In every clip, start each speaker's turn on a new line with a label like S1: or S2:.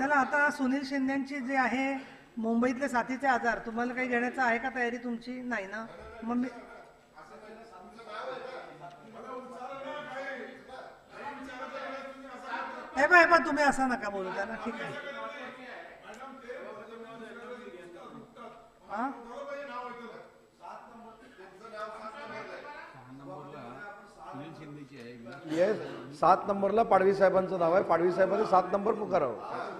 S1: चला आता सुनील शिंदेची जे आहे मुंबईतले साथीचे आजार तुम्हाला काही घेण्याचं आहे का तयारी तुमची? नाही ना? मग मी हे बा हे बा तुम्ही असं नका बोलू त्यांना ठीक आहे.
S2: येस सात नंबरला पाडवी साहेबांचं नाव आहे. पाडवी साहेबांनी सात नंबर पुकारावं.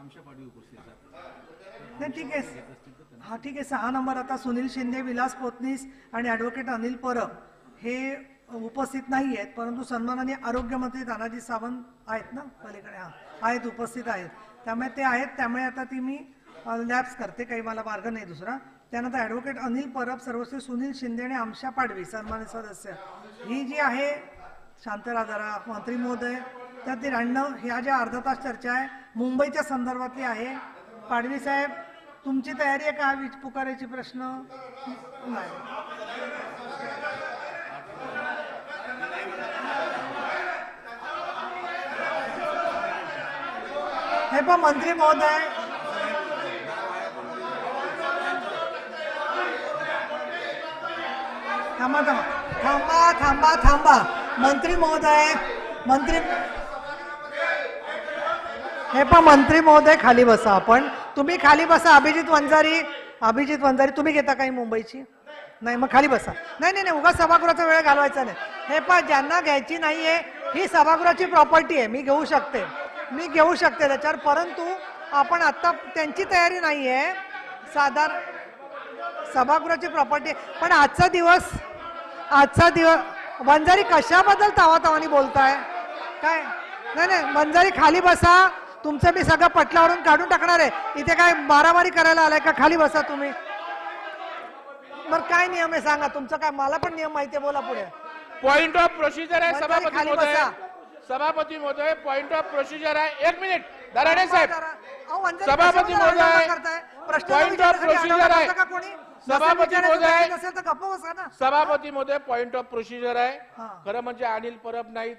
S3: आमच्या पाठी उपस्थित
S1: नाही ठीक आहे. हा ठीक आहे. सहा नंबर आता सुनील शिंदे विलास पोतनीस आणि ॲडव्होकेट अनिल परब हे उपस्थित नाही आहेत परंतु सन्मानाने आरोग्यमंत्री तानाजी सावंत आहेत ना पलीकडे? हा आहेत उपस्थित आहेत. त्यामुळे ते आहेत त्यामुळे आता ती मी लॅब्स करते. काही मला मार्ग नाही दुसरा. त्यानंतर ॲडव्होकेट अनिल परब सर्वश्री सुनील शिंदे आणि आमशा पाडवी सन्मानित सदस्य. ही जी आहे शांतराजारा मंत्री महोदय तर त्र्याण्णव ह्या ज्या अर्धा तास चर्चा आहे मुंबईच्या संदर्भातली आहे. पाडवी साहेब तुमची तयारी आहे का वीज पुकारायची प्रश्न? नाही. हे पण मंत्री महोदय. थांबा थांबा. थांबा थांबा थांबा. मंत्री महोदय मंत्री हे पण मंत्री महोदय खाली बसा आपण. तुम्ही खाली बसा अभिजित वंजारी. अभिजित वंजारी तुम्ही घेता काही मुंबईची? नाही मग खाली बसा. नाही नाही नाही उगा सभागृहाचा वेळ घालवायचा नाही. हे पण ज्यांना घ्यायची नाहीये ही सभागृहाची प्रॉपर्टी आहे. मी घेऊ शकते. मी घेऊ शकते त्याच्यावर परंतु आपण आत्ता त्यांची तयारी नाही आहे साधारण सभागृहाची प्रॉपर्टी पण आजचा दिवस आजचा दिवस वंजारी कशाबद्दल तावातावानी बोलताय? काय? नाही नाही वंजारी खाली बसा. तुमचं मी सगळं पटलावरून काढून टाकणार आहे. इथे काय मारामारी करायला आलाय का? खाली बसा तुम्ही. बरं काय नियम आहे सांगा? तुमचं काय? मला पण नियम माहिती आहे. बोला पुढे.
S4: पॉइंट ऑफ प्रोसिजर आहे सभापती महोदय. सभापती महोदय पॉइंट ऑफ प्रोसिजर आहे. एक मिनिट दराडे साहेब. सभापती महोदय,
S1: विचारण्यासाठी
S4: procedure
S1: आरडाओरडा
S4: आहे. सभापती महोदय. सभापती महोदय पॉइंट ऑफ प्रोसिजर आहे.
S1: हा.
S4: खरं म्हणजे अनिल परब नाही